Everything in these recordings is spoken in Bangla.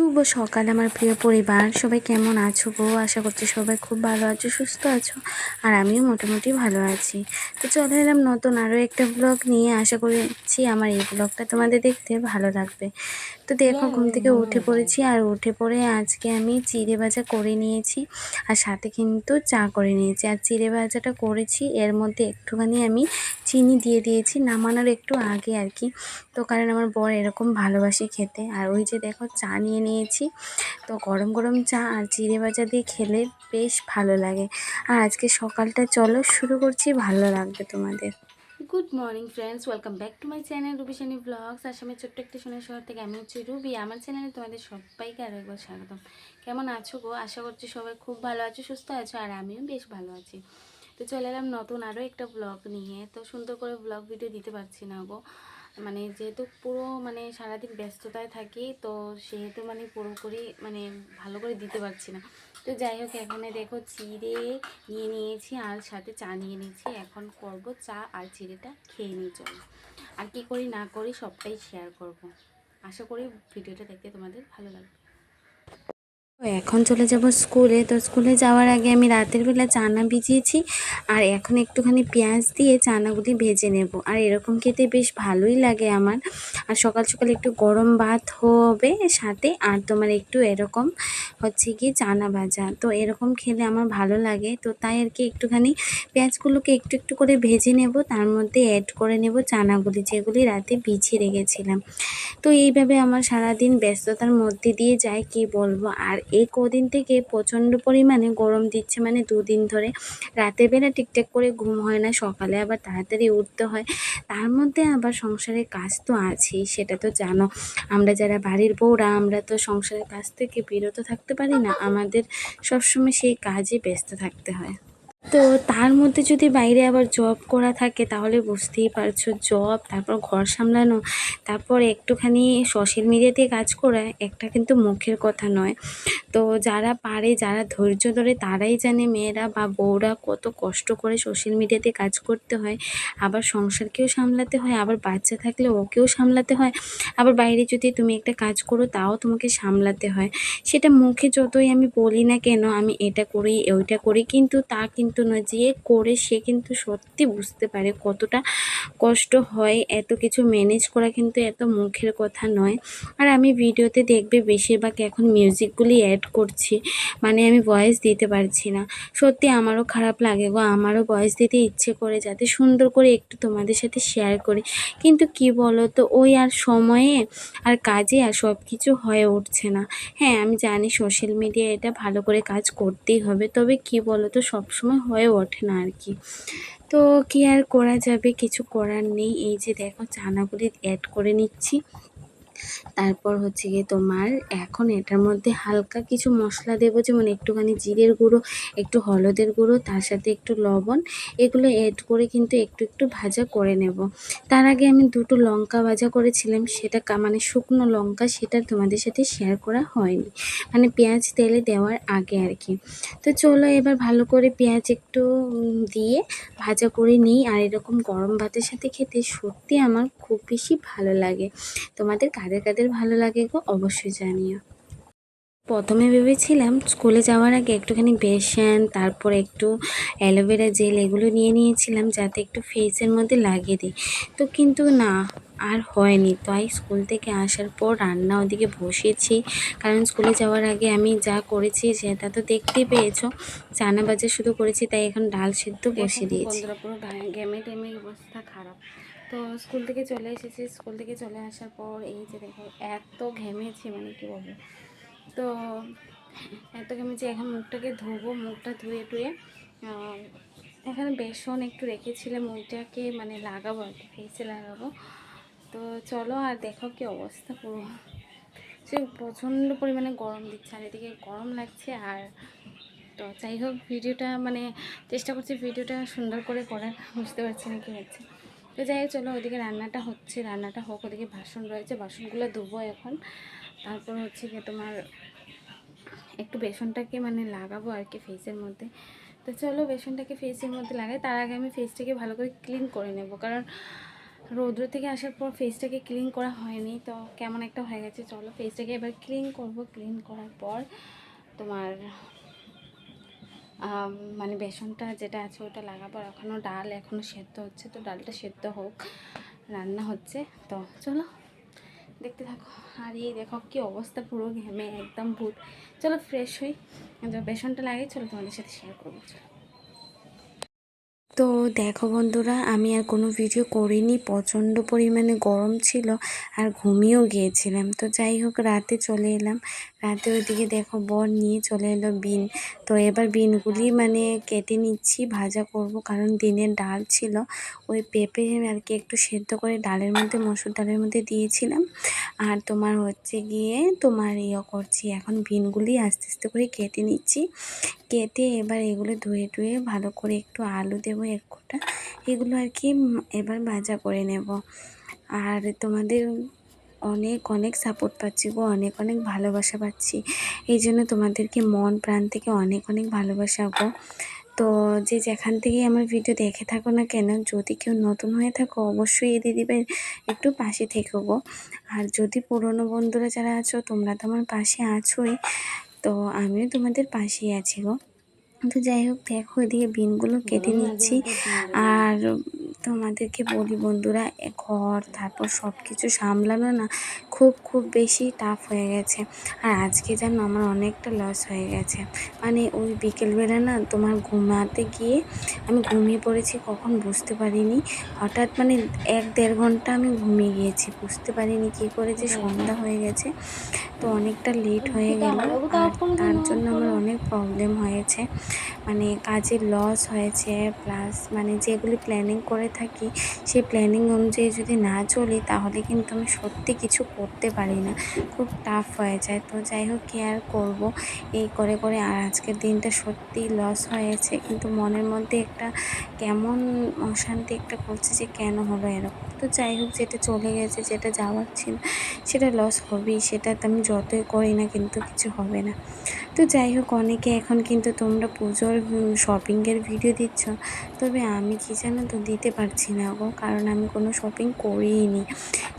শুভ সকাল আমার প্রিয় পরিবার। সবাই কেমন আছো গো? আশা করছি সবাই খুব ভালো আছো, সুস্থ আছো, আর আমিও মোটামুটি ভালো আছি। তো চলে এলাম নতুন আরও একটা ব্লগ নিয়ে। আশা করছি আমার এই ব্লগটা তোমাদের দেখতে ভালো লাগবে। তো দেখো, ঘুম থেকে উঠে পড়েছি, আর উঠে পড়ে আজকে আমি চিড়ে ভাজা করে নিয়েছি, আর সাথে কিন্তু চা করে নিয়েছি। আর চিড়ে ভাজাটা করেছি, এর মধ্যে একটুখানি আমি চিনি দিয়ে দিয়েছি, নামানোর একটু আগে আর কি। তো কারণ আমার বর এরকম ভালোবাসে খেতে। আর ওই যে দেখো, চা নিয়ে নিয়েছি তো গরম গরম চা আর চিড়ে ভাজা দিয়ে খেলে বেশ ভালো লাগে। আর আজকে সকালটা চলো শুরু করছি, ভালো লাগবে তোমাদের। Good morning friends welcome back to my channel Ruby Shani blogs আসামের ছোট্ট একটা সোনার শহর থেকে আমি হচ্ছি রুবি আমার চ্যানেলে তোমাদের সবাইকে আরও একবার স্বাগতম। কেমন আছো গো? আশা করছি সবাই খুব ভালো আছো, সুস্থ আছো, আর আমিও বেশ ভালো আছি। তো চলে এলাম নতুন আরও একটা ব্লগ নিয়ে। তো সুন্দর করে ব্লগ ভিডিও দিতে পারছি না গো। মানে যেহেতু পুরো মানে সারাদিন ব্যস্ততায় থাকি, তো সেহেতু মানে পুরোপুরি মানে ভালো করে দিতে পারছি না। তো যাই হোক, এখানে দেখো চিড়ে নিয়ে নিয়েছি আর সাথে চা নিয়ে নিয়েছি। এখন করব চা আর চিড়েটা খেয়ে নিয়ে চল। আর কি করি না করি সবটাই শেয়ার করব। আশা করি ভিডিওটা দেখতে তোমাদের ভালো লাগবে। এখন চলে যাব স্কুলে। তো স্কুলে যাওয়ার আগে আমি রাতের বেলা চানা ভিজিয়েছি আর এখন একটুখানি পেঁয়াজ দিয়ে চানাগুলি ভেজে নেব। আর এরকম খেতে বেশ ভালোই লাগে আমার। আর সকাল সকাল একটু গরম ভাত হবে সাথে আর তোমার একটু এরকম হচ্ছে কি চানা ভাজা। তো এরকম খেলে আমার ভালো লাগে। তো তাই আর কি একটুখানি পেঁয়াজগুলোকে একটু একটু করে ভেজে নেব। তার মধ্যে অ্যাড করে নেব চানাগুলি যেগুলি রাতে ভিজিয়ে রেখেছিলাম। তো এইভাবে আমার সারাদিন ব্যস্ততার মধ্যে দিয়ে যায়, কি বলব? আর এই কদিন থেকে প্রচণ্ড পরিমাণে গরম দিচ্ছে মানে দুদিন ধরে। রাতের বেলা ঠিকঠাক করে ঘুম হয় না, সকালে আবার তাড়াতাড়ি উঠতে হয়। তার মধ্যে আবার সংসারের কাজ তো আছেই, সেটা তো জানো। আমরা যারা বাড়ির বউরা, আমরা তো সংসারের কাজ থেকে বিরত থাকতে পারি না। আমাদের সবসময় সেই কাজে ব্যস্ত থাকতে হয়। তো তার মধ্যে যদি বাইরে আবার জব করা থাকে, তাহলে বুঝতেই পারছ জব তারপর ঘর সামলানো, তারপর একটুখানি সোশ্যাল মিডিয়াতে কাজ করা, একটা কিন্তু মুখের কথা নয়। তো যারা পারে, যারা ধৈর্য ধরে, তারাই জানে মেয়েরা বা বউরা কত কষ্ট করে সোশ্যাল মিডিয়াতে কাজ করতে হয়। আবার সংসারকেও সামলাতে হয়, আবার বাচ্চা থাকলে ওকেও সামলাতে হয়। আবার বাইরে যদি তুমি একটা কাজ করো, তাও তোমাকে সামলাতে হয়। সেটা মুখে যতই আমি বলি না কেন, আমি এটা করি, ওইটা করি, কিন্তু তা কিন্তু নয় যে করে সে কিন্তু সত্যি বুঝতে পারে কতটা কষ্ট হয়, এত কিছু ম্যানেজ করা কিন্তু এত মুখের কথা নয়। আর আমি ভিডিওতে দেখবে বেশিরভাগ এখন মিউজিকগুলি অ্যাড করছি মানে আমি ভয়েস দিতে পারছি না। সত্যি আমারও খারাপ লাগে গো, আমারও ভয়েস দিতে ইচ্ছে করে যাতে সুন্দর করে একটু তোমাদের সাথে শেয়ার করি। কিন্তু কি বলো তো ওই আর সময়ে আর কাজে আর সব কিছু হয়ে উঠছে না। হ্যাঁ আমি জানি সোশ্যাল মিডিয়া এটা ভালো করে কাজ করতেই হবে, তবে কি বলো তো সবসময় হয়ে ওঠে না আর কি। তো কি আর করা যাবে? কিছু করার নেই। এই যে দেখো, চানাগুলি অ্যাড করে নিচ্ছি। তারপর হচ্ছে গিয়ে তোমার এখন এটার মধ্যে হালকা কিছু মশলা দেবো, যেমন একটুখানি জিরের গুঁড়ো, একটু হলদের গুঁড়ো, তার সাথে একটু লবণ, এগুলো অ্যাড করে কিন্তু একটু একটু ভাজা করে নেব। তার আগে আমি দুটো লঙ্কা ভাজা করেছিলাম, সেটা মানে শুকনো লঙ্কা সেটা তোমাদের সাথে শেয়ার করা হয়নি। মানে পেঁয়াজ তেলে দেওয়ার আগে আর কি। তো চলো এবার ভালো করে পেঁয়াজ একটু দিয়ে ভাজা করে নিই। আর এরকম গরম ভাতের সাথে খেতে সত্যি আমার খুব বেশি ভালো লাগে। তোমাদের কাদের কাদের ভালো লাগে গো অবশ্যই জানিও। প্রথমে ভেবেছিলাম স্কুলে যাওয়ার আগে একটুখানি বেসন, তারপর একটু অ্যালোভেরা জেল এগুলো নিয়ে নিয়েছিলাম যাতে একটু ফেসের মধ্যে লাগিয়ে দিই। তো কিন্তু না, আর হয়নি। তাই স্কুল থেকে আসার পর রান্না ওদিকে বসেছি। কারণ স্কুলে যাওয়ার আগে আমি যা করেছি সেটা তো দেখতেই পেয়েছ। চানা বাজা শুধু করেছি, তাই এখন ডাল সেদ্ধ বসিয়ে দিয়েছি। টেমে অবস্থা খারাপ। তো স্কুল থেকে চলে এসেছি। স্কুল থেকে চলে আসার পর এই যে দেখো, এত ঘেমেছি মানে কী বলব? তো এত ঘেমেছি, এখন মুখটাকে ধোবো, মুখটা ধুয়ে টুয়ে এখানে বেসন একটু রেখেছিলাম, ওইটাকে মানে লাগাবো আর কি ফেসে লাগাবো। তো চলো আর দেখো কি অবস্থা পুরো। সে প্রচণ্ড পরিমাণে গরম দিচ্ছে, আর এদিকে গরম লাগছে, আর তো যাই হোক, ভিডিওটা মানে চেষ্টা করছি, ভিডিওটা সুন্দর করে করার, বুঝতে পারছি না কী হচ্ছে। তো যাই চলো ওদিকে রান্নাটা হচ্ছে, রান্নাটা হোক, ওদিকে বাসন রয়েছে, বাসনগুলো ধুবো এখন। তারপর হচ্ছে কি তোমার একটু বেসনটাকে মানে লাগাবো আর কি ফেসের মধ্যে। তো চলো বেসনটাকে ফেসের মধ্যে লাগাই, তার আগে আমি ফেসটাকে ভালো করে ক্লিন করে নেব। কারণ রৌদ্র থেকে আসার পর ফেসটাকে ক্লিন করা হয়নি, তো কেমন একটা হয়ে গেছে, চলো ফেসটাকে এবার ক্লিন করব। ক্লিন করার পর তোমার মানে বেসনটা যেটা আছে ওটা লাগাবো এখনও ডাল এখনও সেদ্ধ হচ্ছে, তো ডালটা সেদ্ধ হোক, রান্না হচ্ছে। তো চলো, দেখতে থাকো। আর এই দেখো কি অবস্থা, পুরো ঘেমে, একদম ভূত। চলো ফ্রেশ হই। বেসনটা লাগিয়ে চলো তোমাদের সাথে শেয়ার করব। চলো তো দেখো বন্ধুরা, আমি আর কোনো ভিডিও করিনি। প্রচণ্ড পরিমাণে গরম ছিল আর ঘুমিয়েও গিয়েছিলাম। তো যাই হোক, রাতে চলে এলাম। রাতে ওইদিকে দেখো বর নিয়ে চলে এলো বিন। তো এবার বিনগুলি মানে কেটে নিচ্ছি, ভাজা করব। কারণ দিনের ডাল ছিল, ওই পেঁপে আর কি একটু সেদ্ধ করে ডালের মধ্যে, মসুর ডালের মধ্যে দিয়েছিলাম। আর তোমার হচ্ছে গিয়ে তোমার ইয়ে করছি, এখন বিনগুলি আস্তে আস্তে করে কেটে নিচ্ছি। কেটে এবার এগুলো ধুয়ে টুয়ে ভালো করে একটু আলু দেবো এক কোটা এগুলো আর কি এবার ভাজা করে নেব। আর তোমাদের অনেক অনেক সাপোর্ট পাচ্ছি গো, অনেক অনেক ভালোবাসা পাচ্ছি। এই জন্য তোমাদেরকে মন প্রাণ থেকে অনেক অনেক ভালোবাসা গো। তো যে যেখান থেকেই আমার ভিডিও দেখে থাকো না কেন, যদি কেউ নতুন হয়ে থাকো, অবশ্যই এই দিদিভাই একটু পাশে থেকো গো। আর যদি পুরনো বন্ধুরা যারা আছো, তোমরা তো আমার পাশে আছোই। তো আমিও তোমাদের পাশেই আছি গো। তো যাই হোক দেখো এদিকে বিনগুলো কেটে নিচ্ছি আর তোমাদেরকে বলি বন্ধুরা ঘর, তারপর সব কিছু সামলানো না খুব খুব বেশি টাফ হয়ে গেছে। আর আজকে যেন আমার অনেকটা লস হয়ে গেছে। মানে ওই বিকেলবেলা না তোমার ঘুমাতে গিয়ে আমি ঘুমিয়ে পড়েছি, কখন বুঝতে পারিনি। হঠাৎ মানে এক দেড় ঘণ্টা আমি ঘুমিয়ে গিয়েছি, বুঝতে পারিনি কী করে যে সন্ধ্যা হয়ে গেছে। তো অনেকটা লেট হয়ে গেল তার জন্য আমার অনেক প্রবলেম হয়েছে। মানে কাজের লস হয়েছে প্লাস মানে যেগুলি প্ল্যানিং করে থাকি, সেই প্ল্যানিং অনুযায়ী যদি না চলি তাহলে কিন্তু আমি সত্যি কিছু করতে পারি না। খুব টাফ হয়ে যায়। তো যাই হোক, কী আর করব? এই করে করে আর আজকের দিনটা সত্যিই লস হয়েছে। কিন্তু মনের মধ্যে একটা কেমন অশান্তি একটা করছে যে কেন হলো এরকম? তো যাই হোক, যেটা চলে গেছে, যেটা যাওয়ার ছিল, সেটা লস হবেই। সেটা তো আমি যতই করি না কিন্তু কিছু হবে না। তো যাই হোক, অনেকে এখন কিন্তু তোমরা পুজোর শপিংয়ের ভিডিও দিচ্ছ। তবে আমি কি জানো তো, দিতে পারছি না গো, কারণ আমি কোনো শপিং করিই নি।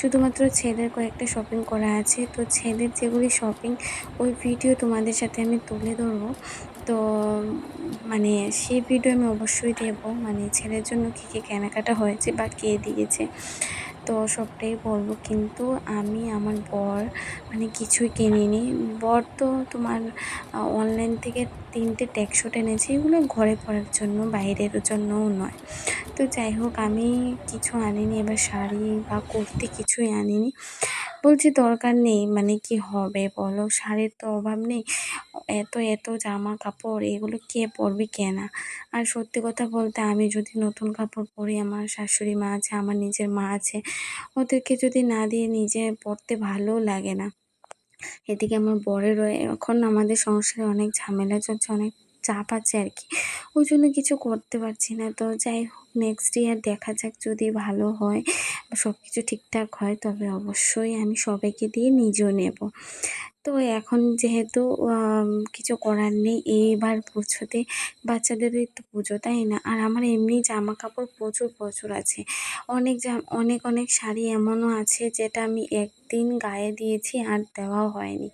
শুধুমাত্র ছেলের কয়েকটা শপিং করা আছে, তো ছেলের যেগুলি শপিং ওই ভিডিও তোমাদের সাথে আমি তুলে ধরবো। তো মানে সেই ভিডিও আমি অবশ্যই দেবো। মানে ছেলের জন্য কী কী কেনাকাটা হয়েছে বা কে দিয়েছে। তো সবটাই বলব। কিন্তু আমি, আমার বর মানে কিছুই কিনিনি। বর তো তোমার অনলাইন থেকে তিনটে ট্যাক্সট এনেছি এগুলো ঘরে পরার জন্য, বাইরের জন্যও নয়। তো যাই হোক, আমি কিছু আনিনি। এবার শাড়ি বা কুর্তি কিছুই আনিনি। বলছি দরকার নেই মানে কি হবে বলো? শাড়ির তো অভাব নেই। এত এত জামা কাপড়, এগুলো কে পরবে কে না আর সত্যি কথা বলতে আমি যদি নতুন কাপড় পরি, আমার শাশুড়ি মা আছে, আমার নিজের মা আছে, ওদেরকে যদি না দিয়ে নিজে পরতে ভালোও লাগে না। এদিকে আমার বরেরও, এখন আমাদের সংসারে অনেক ঝামেলা চলছে, অনেক চাপ আছে আর কি। ওই জন্য কিছু করতে পারছি না। তো যাই হোক নেক্সট ইয়ার দেখা যাক যদি ভালো হয় সব কিছু ঠিকঠাক হয়, তবে অবশ্যই আমি সবাইকে দিয়ে নিজেও নেব। তো এখন যেহেতু কিছু করার নেই এইবার পুজোতে বাচ্চাদের তো পুজো, তাই না? আর আমার এমনি জামা কাপড় প্রচুর প্রচুর আছে। অনেক অনেক অনেক শাড়ি এমনও আছে যেটা আমি একদিন গায়ে দিয়েছি আর দেওয়াও হয়নি।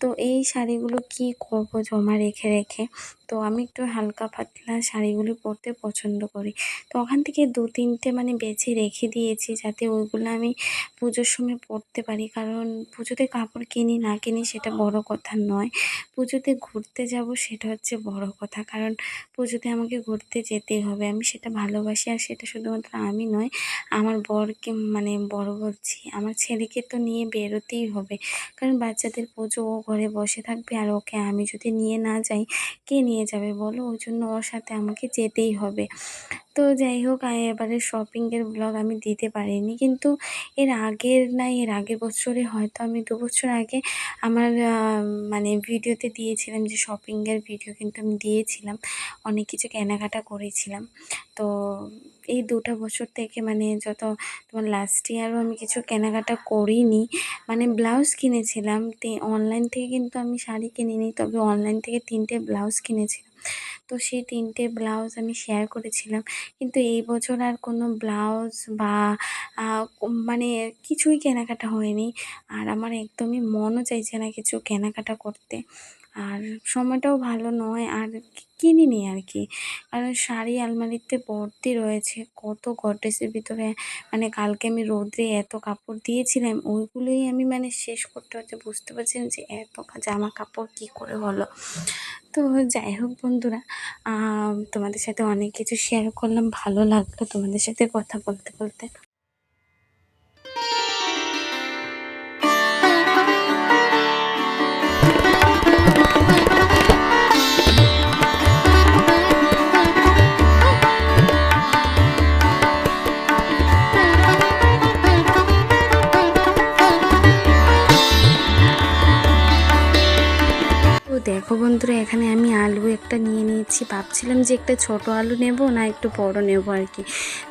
তো এই শাড়িগুলো কি করব জমা রেখে রেখে তো আমি একটু হালকা পাতলা শাড়িগুলো পরতে পছন্দ করি। তো ওখান থেকে দু, তিনটে মানে বেছে রেখে দিয়েছি যাতে ওইগুলো আমি পুজোর সময় পরতে পারি। কারণ পুজোতে কাপড় কিনি না কিনি সেটা বড় কথা নয়। পুজোতে ঘুরতে যাব সেটা হচ্ছে বড় কথা। কারণ পুজোতে আমাকে ঘুরতে যেতেই হবে। আমি সেটা ভালোবাসি আর সেটা শুধুমাত্র আমি নয়, আমার বরকে মানে বড় বলছি। আমার ছেলেকে তো নিয়ে বেরোতেই হবে। কারণ বাচ্চাদের পুজো ও ঘরে বসে থাকবে আর ওকে আমি যদি নিয়ে না যাই, কে নিয়ে যাবে বলো। ওই জন্য ওর সাথে আমাকে যেতেই হবে। তো যাই হোক এবারে শপিংয়ের ব্লগ আমি দিতে পারিনি। কিন্তু এর আগের না, এর আগের বছরে হয়তো আমি দু বছর আগে আমার মানে ভিডিওতে দিয়েছিলাম যে শপিংয়ের ভিডিও কিন্তু আমি দিয়েছিলাম। অনেক কিছু কেনাকাটা করেছিলাম। তো এই দুটো বছর থেকে মানে যত তোমার লাস্ট ইয়ারও আমি কিছু কেনাকাটা করিনি মানে ব্লাউজ কিনেছিলাম। অনলাইন থেকে কিন্তু আমি শাড়ি কিনিনি, তবে অনলাইন থেকে তিনটে ব্লাউজ কিনেছিলাম। তো সেই তিনটে ব্লাউজ আমি শেয়ার করেছিলাম। কিন্তু এই বছর আর কোনো ব্লাউজ বা মানে কিছুই কেনাকাটা হয়নি। আর আমার একদমই মনও চাইছে না কিছু কেনাকাটা করতে। আর সময়টাও ভালো নয়, আর কিনিনি আর কি। কারণ শাড়ি আলমারিতে ভর্তি রয়েছে। কত গডরেজের ভিতরে মানে কালকে আমি রোদ্রে এত কাপড় দিয়েছিলাম, ওইগুলোই আমি মানে শেষ করতে হচ্ছে বুঝতে পারছি না যে এত জামা কাপড় কী করে হলো। তো যাই হোক বন্ধুরা তোমাদের সাথে অনেক কিছু শেয়ার করলাম, ভালো লাগল তোমাদের সাথে কথা বলতে বলতে। দেখো বন্ধুরা, এখানে আমি আলু একটা নিয়ে নিয়েছি। ভাবছিলাম যে একটা ছোট আলু নেব না একটু বড় নেব আর কি।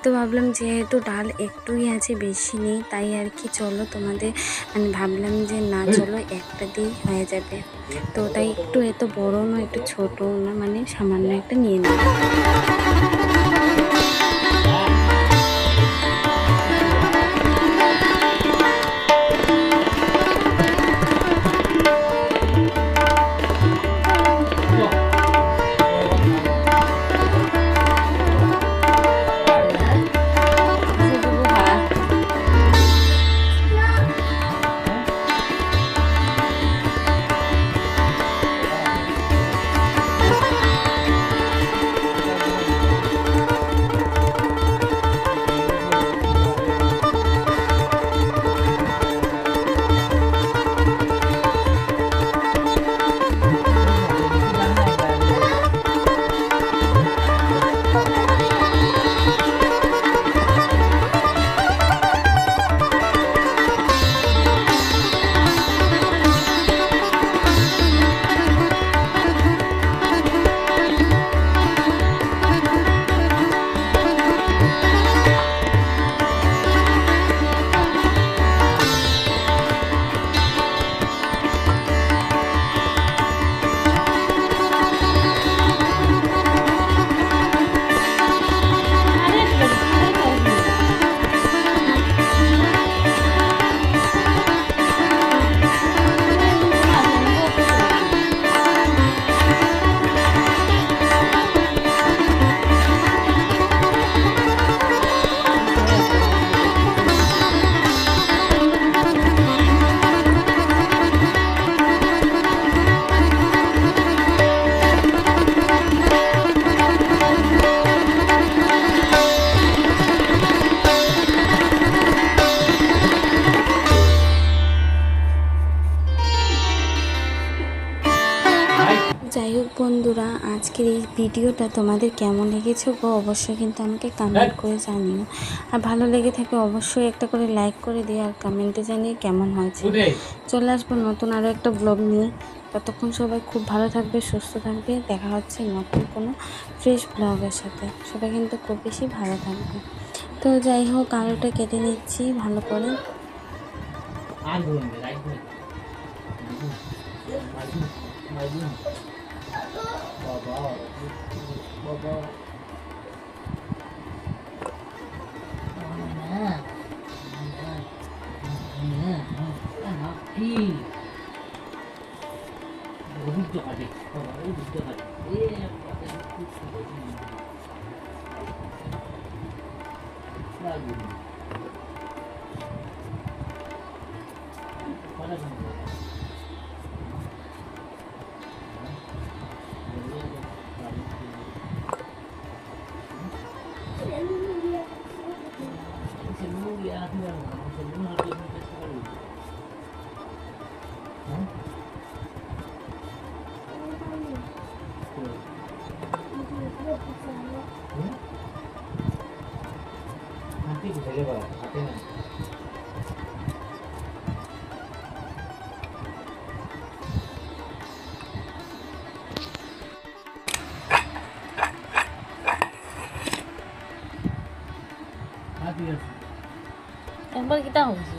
তো ভাবলাম যেহেতু ডাল একটুই আছে, বেশি নেই, তাই আর কি চলো তোমাদের মানে ভাবলাম যে না চলো একটা দিয়েই হয়ে যাবে। তো তাই একটু এত বড় না একটু ছোট না মানে সামান্য একটা নিয়ে নিই ভিডিওটা তোমাদের কেমন লেগেছে? গো অবশ্যই কিন্তু আমাকে কমেন্ট করে জানিও। আর ভালো লেগে থাকে অবশ্যই একটা করে লাইক করে দিও আর কমেন্টে জানিয়ে কেমন হয়েছে। চলে আসব নতুন আরও একটা ব্লগ নিয়ে। ততক্ষণ সবাই খুব ভালো থাকবে সুস্থ থাকবে। দেখা হচ্ছে নতুন কোনো ফ্রেশ ব্লগের সাথে। সবাই কিন্তু খুব বেশি ভালো থাকবে। তো যাই হোক আলুটা কেটে নিচ্ছি ভালো করে। 宝宝 Hati ya. একবার কিটা হয়েছে